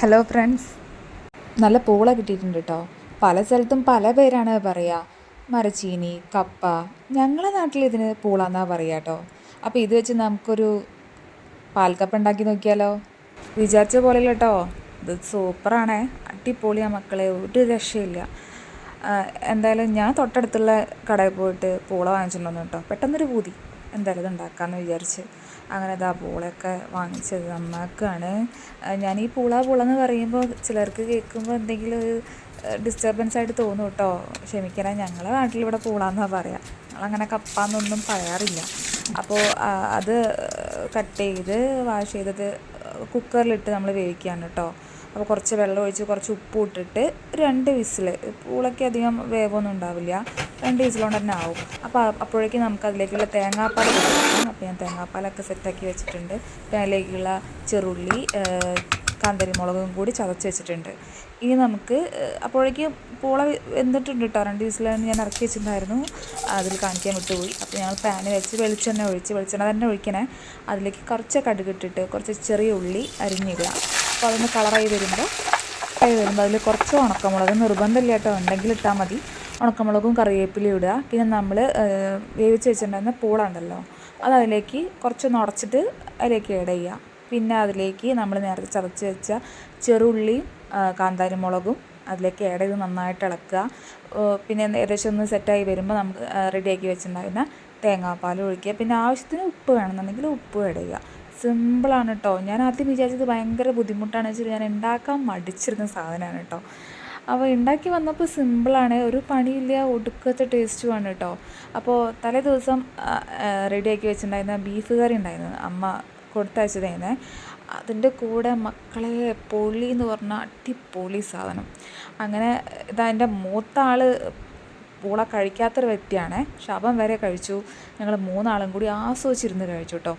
Hello friends നല്ല പൂള കിട്ടിയിട്ടുണ്ട് കേട്ടോ പല സ്ഥലത്തും പല പേരാണ് പറയുക മരച്ചീനി കപ്പ ഞങ്ങളെ നാട്ടിൽ ഇതിന് പൂള എന്നാ പറയുക കേട്ടോ അപ്പോൾ ഇത് വെച്ച് നമുക്കൊരു പാൽക്കപ്പ ഉണ്ടാക്കി നോക്കിയാലോ? വിചാരിച്ച പോലെ കേട്ടോ ഇത് സൂപ്പറാണേ. അടിപൊളിയാ മക്കളെ. ഒരു രക്ഷയില്ല. എന്തായാലും ഞാൻ തൊട്ടടുത്തുള്ള കടയിൽ പോയിട്ട് പൂള വാങ്ങിച്ചിട്ടുണ്ടെന്ന് കേട്ടോ പെട്ടെന്നൊരു പൂതി. എന്തായാലും ഇത് ഉണ്ടാക്കാമെന്ന് വിചാരിച്ച് അങ്ങനെ ഇതാ പൂളയൊക്കെ വാങ്ങിച്ചത് നന്നാക്കുകയാണ് ഞാൻ ഈ പൂള പൂള എന്ന് പറയുമ്പോൾ ചിലർക്ക് കേൾക്കുമ്പോൾ എന്തെങ്കിലും ഒരു ഡിസ്റ്റർബൻസ് ആയിട്ട് തോന്നും കേട്ടോ. ക്ഷമിക്കണേ ഞങ്ങളെ നാട്ടിൽ ഇവിടെ പൂളാന്നാണ് പറയുക ഞങ്ങളങ്ങനെ കപ്പാന്നൊന്നും പറയാറില്ല. അപ്പോൾ അത് കട്ട് ചെയ്ത് വാഷ് ചെയ്തത് കുക്കറിലിട്ട് നമ്മൾ വേവിക്കുകയാണ് കേട്ടോ. അപ്പോൾ കുറച്ച് വെള്ളം ഒഴിച്ച് കുറച്ച് ഉപ്പ് ഇട്ടിട്ട് രണ്ട് വിസിൽ പൂളയ്ക്ക് അധികം വേവൊന്നും ഉണ്ടാവില്ല. രണ്ട് വിസിലുകൊണ്ട് തന്നെ ആവും. അപ്പോൾ അപ്പോഴേക്കും നമുക്ക് അതിലേക്കുള്ള തേങ്ങാപ്പാൽ അപ്പോൾ ഞാൻ തേങ്ങാപ്പാലൊക്കെ സെറ്റാക്കി വെച്ചിട്ടുണ്ട്. അതിലേക്കുള്ള ചെറുള്ളി കാന്തരിമുളകും കൂടി ചതച്ച് വെച്ചിട്ടുണ്ട്. ഇനി നമുക്ക് അപ്പോഴേക്ക് പൂള വെന്തിട്ടുണ്ട് കേട്ടോ രണ്ട് വിസിലാണ് ഞാൻ ഇറക്കി വെച്ചിട്ടുണ്ടായിരുന്നു. അതിൽ കാണിക്കാൻ വിട്ടുപോയി. അപ്പോൾ ഞങ്ങൾ പാന് വെച്ച് വെളിച്ചെണ്ണ ഒഴിച്ച് വെളിച്ചെണ്ണ തന്നെ ഒഴിക്കണേ. അതിലേക്ക് കുറച്ച് കടുകിട്ടിട്ട് കുറച്ച് ചെറിയ ഉള്ളി അരിഞ്ഞിടുക. അപ്പോൾ അതൊന്ന് കളറായി വരുമ്പോൾ ആയി വരുമ്പോൾ അതിൽ കുറച്ച് ഉണക്കമുളക് നിർബന്ധമില്ല കേട്ടോ ഉണ്ടെങ്കിൽ ഇട്ടാൽ മതി. ഉണക്കമുളകും കറിവേപ്പിലയും ഇടുക. പിന്നെ നമ്മൾ വേവിച്ച് വെച്ചിട്ടുണ്ടായിരുന്ന പൂളുണ്ടല്ലോ അത് അതിലേക്ക് കുറച്ചൊന്ന് ഉടച്ചിട്ട് അതിലേക്ക് ആഡ് ചെയ്യുക. പിന്നെ അതിലേക്ക് നമ്മൾ നേരത്തെ ചതച്ച് വെച്ച ചെറുള്ളിയും കാന്താരിമുളകും അതിലേക്ക് ആഡ് ചെയ്ത് നന്നായിട്ട് ഇളക്കുക. പിന്നെ ഏകദേശം ഒന്ന് സെറ്റായി വരുമ്പോൾ നമുക്ക് റെഡിയാക്കി വെച്ചിട്ടുണ്ടായിരുന്ന തേങ്ങാപ്പാൽ ഒഴിക്കുക. പിന്നെ ആവശ്യത്തിന് ഉപ്പ് വേണമെന്നുണ്ടെങ്കിൽ ഉപ്പ് ആഡ് ചെയ്യുക. സിമ്പിളാണ് കേട്ടോ ഞാൻ ആദ്യം വിചാരിച്ചത് ഭയങ്കര ബുദ്ധിമുട്ടാണ്. വെച്ചാൽ ഞാൻ ഉണ്ടാക്കാൻ മടിച്ചിരുന്ന സാധനമാണ് കേട്ടോ അപ്പോൾ ഉണ്ടാക്കി വന്നപ്പോൾ സിമ്പിളാണ്. ഒരു പണിയില്ല ഒടുക്കത്തെ ടേസ്റ്റുമാണ് കേട്ടോ അപ്പോൾ തലേ ദിവസം റെഡിയാക്കി വെച്ചിട്ടുണ്ടായിരുന്ന ബീഫ് കറി ഉണ്ടായിരുന്നു അമ്മ കൊടുത്തയച്ചതായിരുന്നേ. അതിന്റെ കൂടെ മക്കളെ പൊളി എന്ന് പറഞ്ഞാൽ അടിപൊളി സാധനം. അങ്ങനെ ഇതാ എന്റെ മൂത്ത ആൾ പൂള കഴിക്കാത്തൊരു വ്യക്തിയാണ്. ശവം വരെ കഴിച്ചു. ഞങ്ങൾ മൂന്നാളും കൂടി ആസ്വദിച്ചിരുന്ന് കഴിച്ചു കേട്ടോ